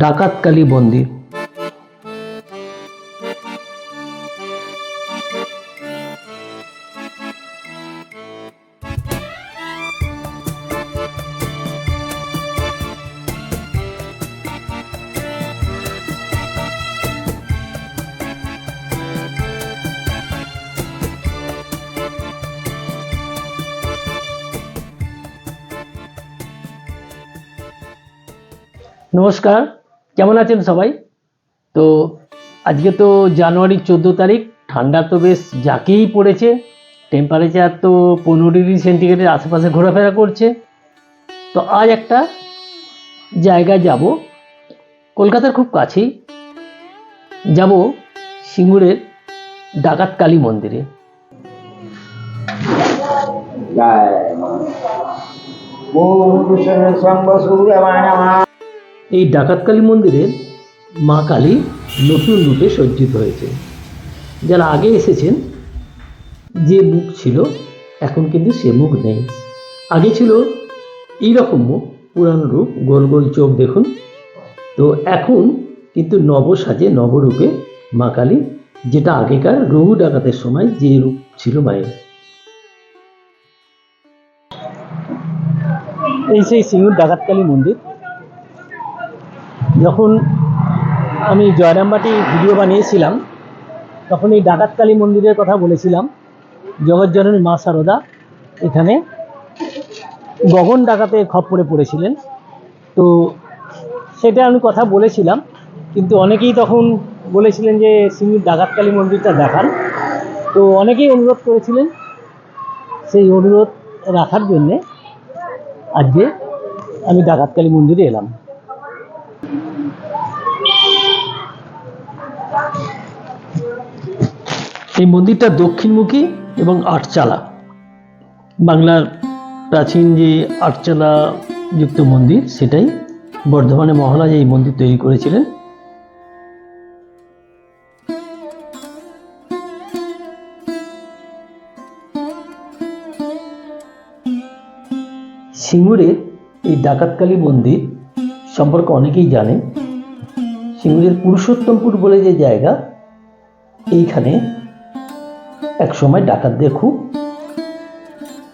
ডাকাতকালী মন্দির নমস্কার। কেমন আছেন সবাই? তো আজকে তো জানুয়ারি চোদ্দ তারিখ, ঠান্ডা তো বেশ যাকেই পড়েছে। টেম্পারেচার তো পনেরো ডিগ্রি সেন্টিগ্রেডের আশেপাশে ঘোরাফেরা করছে। তো আজ একটা জায়গায় যাব। কলকাতার খুব কাছেই। যাব সিঙ্গুরের ডাকাত কালী মন্দিরে। জয় এই ডাকাতকালী মন্দিরে মা কালী নতুন রূপে সজ্জিত হয়েছে। যারা আগে এসেছেন, যে মুখ ছিল, এখন কিন্তু সে মুখ নেই। আগে ছিল এই রকম মুখ, পুরানো রূপ, গোল গোল চোখ দেখুন। তো এখন কিন্তু নব সাজে নবরূপে মা কালী, যেটা আগেকার রঘু ডাকাতের সময় যে রূপ ছিল মায়ের। এই সেই সিঙ্গুর ডাকাতকালী মন্দির যখন আমি জয়রামবাটি ভিডিও বানিয়েছিলাম তখন এই ডাকাতকালী মন্দিরের কথা বলেছিলাম জগজ্জননী মা সারদা এখানে গগন ডাকাতে খপ্পরে পড়েছিলেন। তো সেটা আমি কথা বলেছিলাম, কিন্তু অনেকেই তখন বলেছিলেন যে সিঙ্গুর ডাকাতকালী মন্দিরটা দেখান। তো অনেকেই অনুরোধ করেছিলেন সেই অনুরোধ রাখার জন্যে আজকে আমি ডাকাতকালী মন্দিরে এলাম। এই মন্দিরটা দক্ষিণমুখী এবং আটচালা। বাংলার প্রাচীন যে আটচালা যুক্ত মন্দির, সেটাই বর্ধমানে মহারাজ এই মন্দির তৈরি করেছিলেন। সিঙ্গুরের এই ডাকাতকালী মন্দির সম্পর্কে অনেকেই জানেন সিঙ্গুরের পুরুষোত্তমপুর বলে যে জায়গা, এইখানে এক সময় ডাকাতদের খুব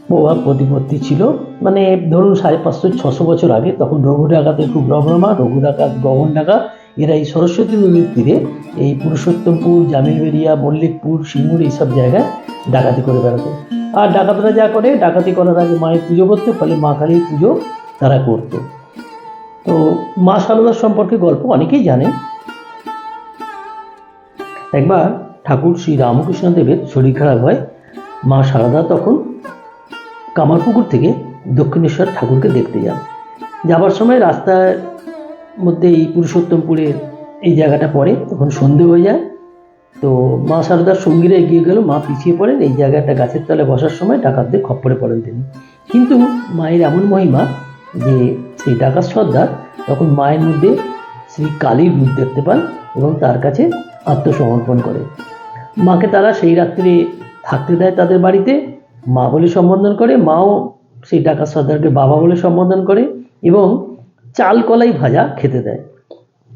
প্রভাব প্রতিপত্তি ছিল। মানে ধরুন সাড়ে পাঁচশো, ছশো বছর আগে তখন রঘু ডাকাতের খুব রমরমা রঘু ডাকাত, গগন ডাকাত এরা এই সরস্বতী নদীর তীরে এই পুরুষোত্তমপুর জামিলবেরিয়া মল্লিকপুর, সিঙ্গুর এইসব জায়গায় ডাকাতি করে বেড়াতো। আর ডাকাতরা যা করে, ডাকাতি করার আগে মায়ের পুজো করতে, ফলে মা কালীর পুজো তারা করত। তো মা সারদার সম্পর্কে গল্প অনেকেই জানেন একবার ঠাকুর শ্রী রামকৃষ্ণ দেবের শরীর খারাপ হয়, মা সারদা তখন কামারপুকুর থেকে দক্ষিণেশ্বর ঠাকুরকে দেখতে যান। যাবার সময় রাস্তার মধ্যে এই পুরুষোত্তমপুরের এই জায়গাটা পড়ে, তখন সন্ধে হয়ে যায়। তো মা সারদার সঙ্গীরা এগিয়ে গেল, মা পিছিয়ে পড়েন, এই জায়গায় একটা গাছের তলে বসার সময় ডাকাতদের খপ্পরে পড়েন তিনি। কিন্তু মায়ের এমন মহিমা যে সেই ডাকাত সর্দার তখন মায়ের মধ্যে শ্রী কালীর রূপ দেখতে পান এবং তার কাছে আত্মসমর্পণ করে। মাকে তারা সেই রাত্রে থাকতে দেয় তাদের বাড়িতে। মা বলে সম্বোধন করে, মাও সেই ডাকা সর্দারকে বাবা বলে সম্বোধন করে এবং চাল কলাই ভাজা খেতে দেয়।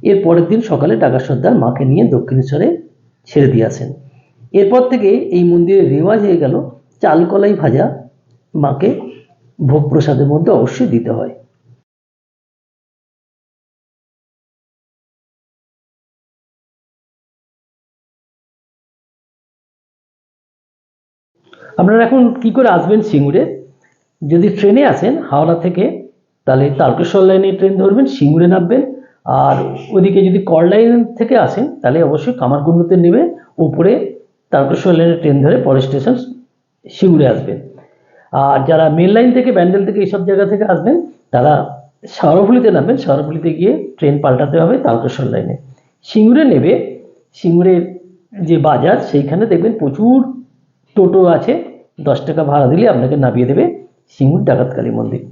এর পরের দিন সকালে ডাকা সর্দার মাকে নিয়ে দক্ষিণেশ্বরে ছেড়ে দিয়ে আসেন। এরপর থেকে এই মন্দিরের রেওয়াজ হয়ে গেল, চাল কলাই ভাজা মাকে ভোগ প্রসাদের মধ্যে অবশ্যই দিতে হয়। আপনারা এখন কি করে আসবেন সিঙ্গুরে? যদি ট্রেনে আসেন, হাওড়া থেকে, তাহলে তারকেশ্বর লাইনে ট্রেন ধরবেন, সিঙ্গুরে নামবেন। আর ওদিকে যদি কর লাইন থেকে আসেন, তাহলে অবশ্যই কামারকুণ্ডুতে নেবে উপরে তারকেশ্বর লাইনে ট্রেন ধরে পরের স্টেশন সিঙ্গুরে আসবেন। আর যারা মেন লাইন থেকে, ব্যান্ডেল থেকে এইসব জায়গা থেকে আসবেন, তারা শহরফুলিতে নামবেন। শহরফুলিতে গিয়ে ট্রেন পাল্টাতে হবে তারকেশ্বর লাইনে সিঙ্গুরে নেবে, সিঙ্গুরের যে বাজার, সেইখানে দেখবেন প্রচুর টোটো আছে, দশ টাকা ভাড়া দিলে আপনাকে নামিয়ে দেবে সিঙ্গুর ডাকাতকালী মন্দির।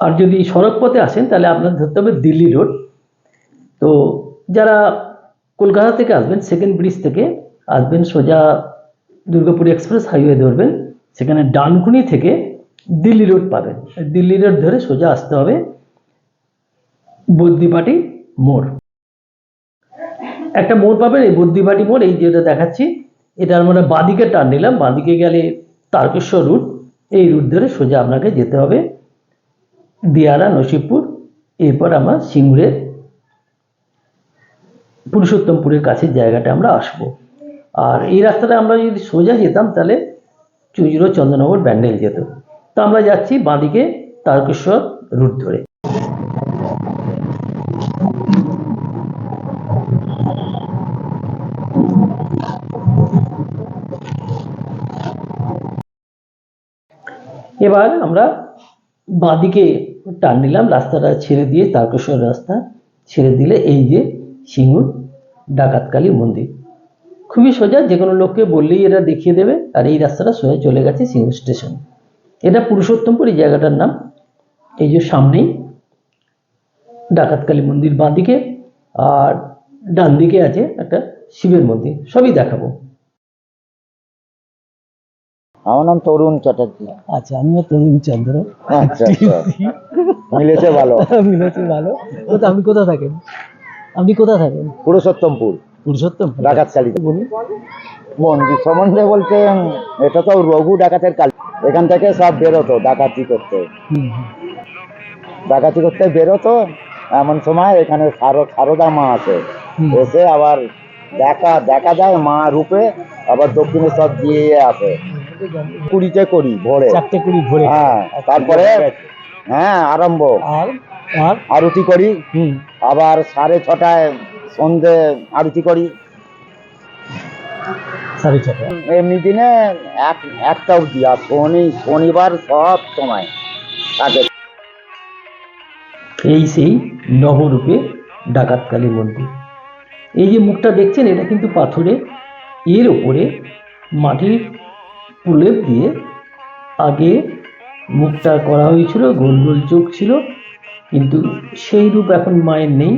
আর যদি সড়ক পথে আসেন, তাহলে আপনার ধরতে হবে দিল্লি রোড। তো যারা কলকাতা থেকে আসবেন সেকেন্ড ব্রিজ থেকে আসবেন, সোজা দুর্গাপুর এক্সপ্রেস হাইওয়ে ধরবেন, সেখানে ডানকুনি থেকে দিল্লি রোড পাবেন। দিল্লি রোড ধরে সোজা আসতে হবে বদ্যিপাটি মোড়। একটা মোড় পাবেন, এই বদ্যিপাটি মোড়, এই যেটা দেখাচ্ছি, এটার মানে বাঁদিকে টার্ন নিলাম, বাঁদিকে গেলে তারকেশ্বর রুট, এই রুট ধরে সোজা আপনাকে যেতে হবে দিয়ারা, নসিবপুর, এরপর আমরা সিঙ্গুরের, পুরুষোত্তমপুরের কাছের জায়গাটা আমরা আসব। আর এই রাস্তাটা আমরা যদি সোজা যেতাম, তাহলে চুজরো চন্দ্রনগর ব্যান্ডেল যেত। তো আমরা যাচ্ছি বাঁদিকে তারকেশ্বর রুট ধরে। এবার আমরা বাঁদিকে টান নিলাম, রাস্তাটা ছেড়ে দিয়ে তারকেশ্বর রাস্তা ছেড়ে দিলে এই যে সিঙ্গুর ডাকাতকালী মন্দির। খুবই সোজা যে কোনো লোককে বললেই এরা দেখিয়ে দেবে, আর এই রাস্তাটা সোজা চলে গেছে সিঙ্গুর স্টেশন। এটা পুরুষোত্তমপুর, এই জায়গাটার নাম। এই যে সামনেই ডাকাতকালী মন্দির বাঁদিকে, আর ডান দিকে আছে একটা শিবের মন্দির। সবই দেখাবো। আমার নাম তরুণ চ্যাটার্জি। আচ্ছা আমিও তরুণ চন্দ্র। আচ্ছা আচ্ছা। মিলেছে ভালো। মিলেছি ভালো। কোথা আপনি কোথা থাকেন? আপনি কোথা থাকেন? পুরুষোত্তমপুর। পুরুষোত্তম ডাকাতকালী বলুন। মন্দির সম্বন্ধে বলতে এটা তো রঘু ডাকাতের কাল এখান থেকে সব বেরোতো ডাকাতি করতে। ডাকাতি করতে বেরোতো এমন সময় এখানে সারো সারদা মা আছে। এসে আবার দেখা দেখা যায় মা রূপে আবার দক্ষিণে সব দিয়ে আসে। কুড়িতে করি ভোরে। চারটে কুড়ি ভরে। হ্যাঁ তারপরে হ্যাঁ আরম্ভ। আর আর? আরতি করি। আবার সাড়ে ছটায় সন্ধে আরতি করি। সাড়ে ছটা এমনি দিনে এক একটা অবধি আর শনি শনিবার সব সময় থাকে। এই সেই নবরূপে ডাকাতকালী মন্দির। এই যে মুখটা দেখছেন এটা কিন্তু পাথরে এর ওপরে মাটির প্রলেপ দিয়ে আগে মুখটা করা হয়েছিল গোল গোল চোখ ছিল। কিন্তু সেই রূপ এখন মায়ের নেই।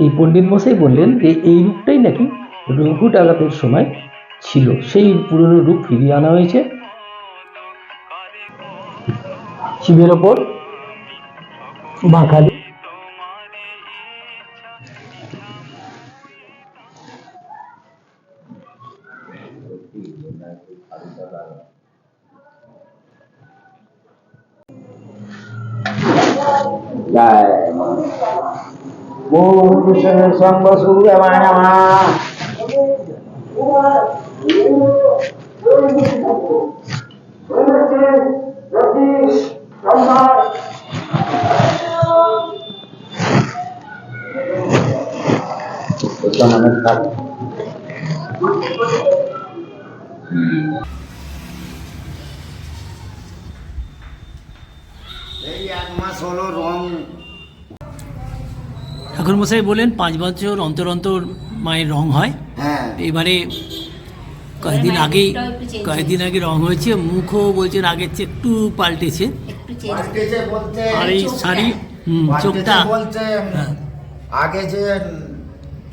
এই পণ্ডিত মশাই বললেন যে, এই রূপটাই নাকি রঘু ডাকাতের সময় ছিল। সেই পুরনো রূপ ফিরিয়ে আনা হয়েছে। শিবের ওপর বাঁকালি জয় মা ওম কৃষ্ণ সঙ্গ হলো রং। ঠাকুর মশাই বলেন পাঁচ বছর অন্তর অন্তর মায়ের রং হয়। হ্যাঁ। এবারে কয়েকদিন আগেই কয়েকদিন আগে রং হয়েছে মুখও বলছেন আগের চেয়ে একটু পাল্টেছে। আর এই শাড়ি চোখটা বলতে হ্যাঁ, আগে যে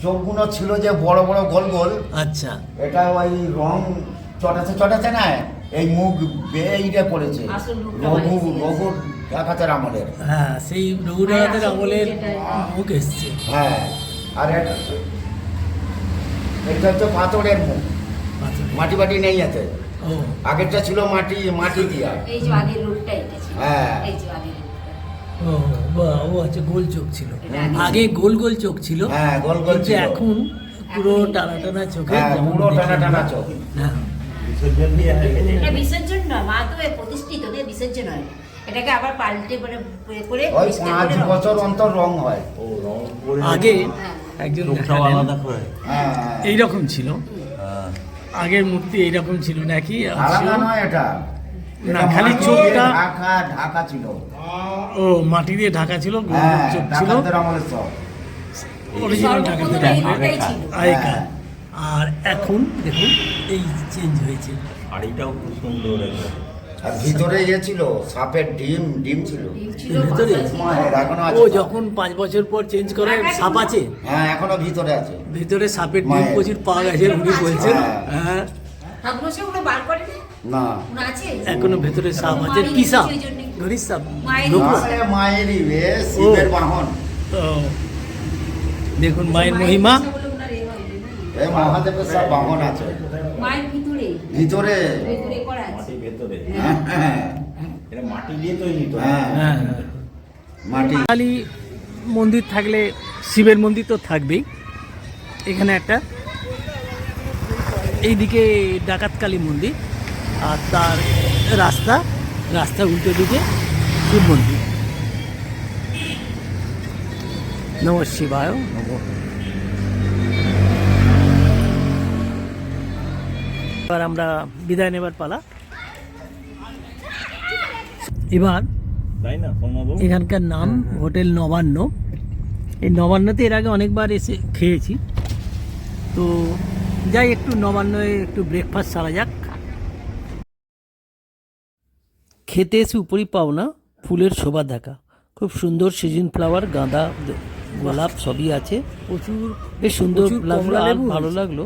চোখগুলো ছিল যে বড় বড় গোল গোল আচ্ছা। এটা ওই রং চটাতে চটাতে না এই মুখ বেইরে পড়েছে রঘু বাড়িয়েছে। ডাকাতের আমলের। হ্যাঁ সেই রঘুনাথের আমলের মুখ এসছে। হ্যাঁ আর এটা হচ্ছে পাথরের মুখ। মাটি বাটি নেই আছে। ও। আগেরটা ছিল মাটি মাটি দিয়া। এই যে আগের রূপটা এটা ছিল। হ্যাঁ। এই যে আগের ও আচ্ছা গোল চোখ ছিল। আগে গোল গোল চোখ ছিল। হ্যাঁ গোল গোল ছিল। এখন পুরো টানা টানা চোখে হ্যাঁ পুরো টানা টানা চোখ। হ্যাঁ। এটা বিসর্জন নয় মা তো প্রতিষ্ঠিত বিসর্জন হয়। এটাকে আবার পাল্টে মানে করে করে ওই পাঁচ করে রং- বছর অন্তর রং হয়। আগে হ্যাঁ। একজন দেখালেন, হ্যাঁ। এইরকম ছিল। আগের মূর্তি এইরকম ছিল নাকি? আলাদা নয় এটা। না, খালি চোখটা- ঢাকা ঢাকা ছিল। ও মাটি দিয়ে ঢাকা ছিল গোল হ্যাঁ চোখ ছিল? অরিজিনাল আগেকার আর এখন দেখুন এই চেঞ্জ হয়েছে। শাড়িটাও খুব সুন্দর আর ভিতরে ইয়ে ছিল সাপের ডিম ডিম ছিল। ভিতরে? পাঁচটা এখনও আছে ও যখন পাঁচ বছর পর চেঞ্জ করে সাপ আছে? হ্যাঁ এখনও ভিতরে আছে। ভিতরে সাপের ডিম প্রচুর পাওয়া গেছে উনি বলছেন। হ্যাঁ। হ্যাঁ। না। এখনও ভেতরে সাপ আছে। কি সাপ। গরিব সাপ। মায়েরই বে শিবের বাহন। দেখুন মায়ের মহিমা। মহাদেবের সব বাহন আছে। মায়ের ভিতরে? ভিতরে। ভিতরে করা আছে। ভেতরে। হ্যাঁ, এটা মাটি দিয়ে তৈরি তো। হ্যাঁ। হ্যাঁ। মাটি। কালী মন্দির থাকলে শিবের মন্দির তো থাকবেই। এখানে একটা এইদিকে ডাকাত কালী মন্দির আর তার রাস্তা রাস্তা উল্টো দিকে শিব মন্দির। নম শিবায় নম এবার আমরা বিদায় নেবার পালা। এবার এখানকার নাম হোটেল নবান্ন। এই নবান্নতে এর আগে অনেকবার এসে খেয়েছি। তো যাই একটু নবান্নে একটু ব্রেকফাস্ট সারা যাক। খেতে এসে উপরই পাওনা ফুলের শোভা দেখা। খুব সুন্দর সিজন ফ্লাওয়ার গাঁদা গোলাপ সবই আছে। প্রচুর বেশ সুন্দর লাগল ভালো লাগল।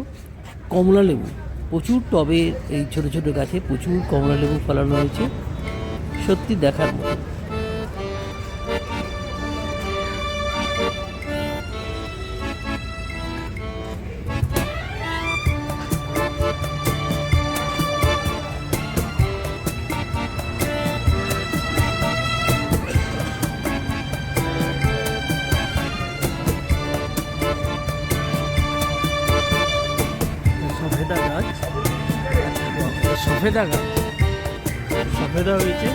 কমলা লেবু। প্রচুর টবে এই ছোট ছোট গাছে প্রচুর কমলা লেবু ফলানো হয়েছে। সত্যি দেখার মতো। সফেদা গাছ সফেদা হয়েছে?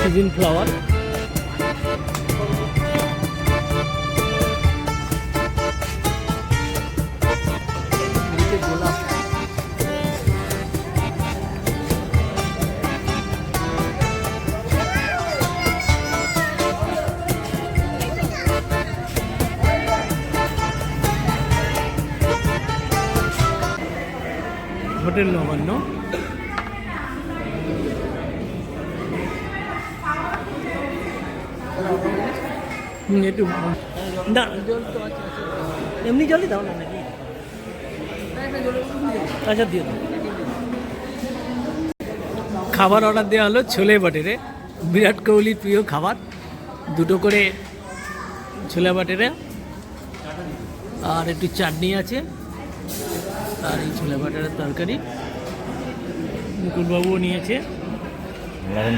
Season flower. হোটেল নবান্ন। একটু না। এমনি জলই দাও না নাকি? আচ্ছা দাও। খাবার অর্ডার দেওয়া হলো ছোলে বাটেরে। বিরাট কোহলির প্রিয় খাবার। দুটো করে ছোলে বাটেরে। আর একটু চাটনি আছে। আর এই ছোলে বাটারের তরকারি। মুকুলবাবুও নিয়েছে।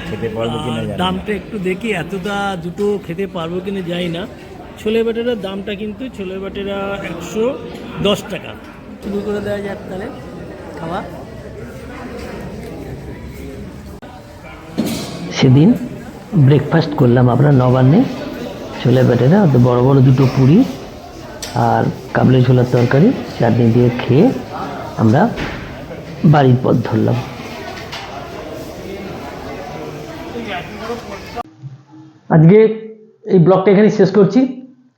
খেতে পারব কিনা। দামটা একটু দেখি এতটা দুটো খেতে পারব কিনা যাই না। ছোলে বাটেরার দামটা কিন্তু ছোলে বাটেরা একশো দশ টাকা। শুরু করে দেওয়া যাক তাহলে খাওয়া। সেদিন ব্রেকফাস্ট করলাম আমরা নবান্নে। ছোলে বাটেরা বড় বড় দুটো পুরি আর কাবলি ছোলার তরকারি। চাটনি দিয়ে খেয়ে আমরা বাড়ির পথ ধরলাম। আজকে এই ব্লগটা এখানে শেষ করছি।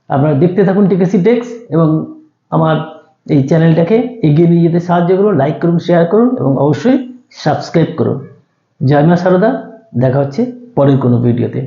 আপনারা দেখতে থাকুন টিকেসি টেক্স এবং আমার এই চ্যানেলটাকে এগিয়ে নিয়ে যেতে সাহায্য করুন, লাইক করুন, শেয়ার করুন এবং অবশ্যই সাবস্ক্রাইব করুন। জয় মা সারদা, দেখা হচ্ছে পরের কোনো ভিডিওতে।